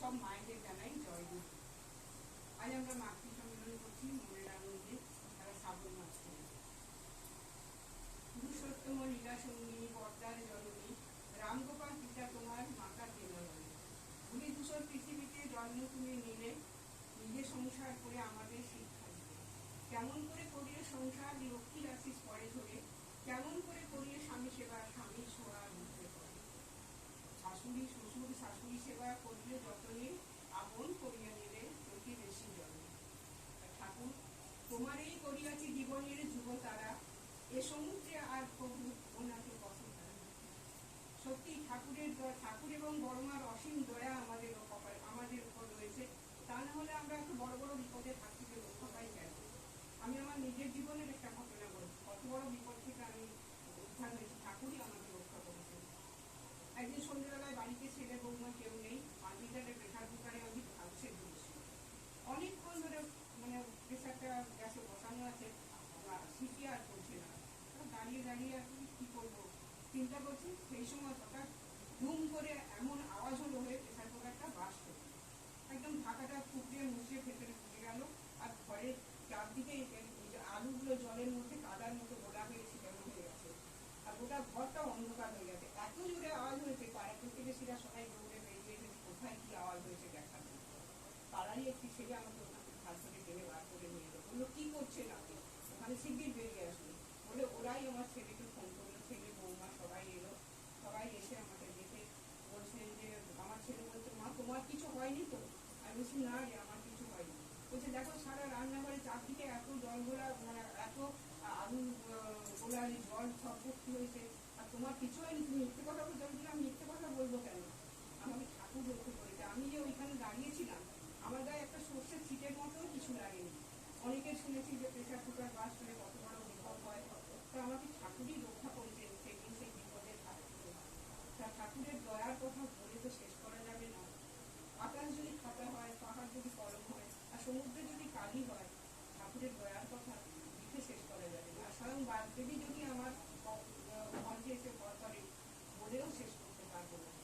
সব মায়েদের জানাই জয় গুরু আজ আমরা মাতৃ সম্মেলন করছি মনের আনন্দে তারা শ্রাবণ মাস করে পুরুষোত্তম লীলা সঙ্গিনী পর্দার জননী, রামগোপাল পিতা তোমার মাতা কেনরণী que son কি করব? চিন্তা করছি, সেই সময় হঠাৎ ধুম করে এমন আওয়াজ হলো হয়ে প্রেশার কুকারটা বাস করল। একদম ঢাকাটা ফুটিয়ে মুছিয়ে ভেতরে ঢুকে গেল আর ঘরের চারদিকে আলুগুলো জলের মধ্যে কাদার মতো গোলা হয়ে ছিটানো হয়ে গেছে। আর গোটা ঘরটা অন্ধকার হয়ে গেছে। এত জোরে আওয়াজ হয়েছে পাড়া প্রতিবেশীরা সবাই দৌড়ে বেরিয়ে এসেছে কোথায় কি আওয়াজ হয়েছে দেখার পাড়ারই একটি ছেলে আমাকে ওখানে ধরে টেনে বার করে নিয়ে এলো। বলল, কি করছেন আপনি? ওখানে শিগগির বেরিয়ে আসুন। বলে, ওরাই আমার ছেলেকে ফোন করল ছেলে বৌমা সবাই এলো সবাই এসে আমাকে দেখে বলছেন যে আমার ছেলে বলছে মা তোমার কিছু হয়নি তো? আমি বলছি, না রে, আমার কিছু হয়নি। বলছে, দেখো, সারা রান্নাঘরে চারদিকে এত জল গোলা মানে এত আলু গোলা জল সব ভর্তি হয়েছে। আর তোমার কিছু হয়নি, তুমি মিথ্যে কথা বলছো, আমি যদি আমার কলেজে এসে বলেও শেষ করতে পারব না।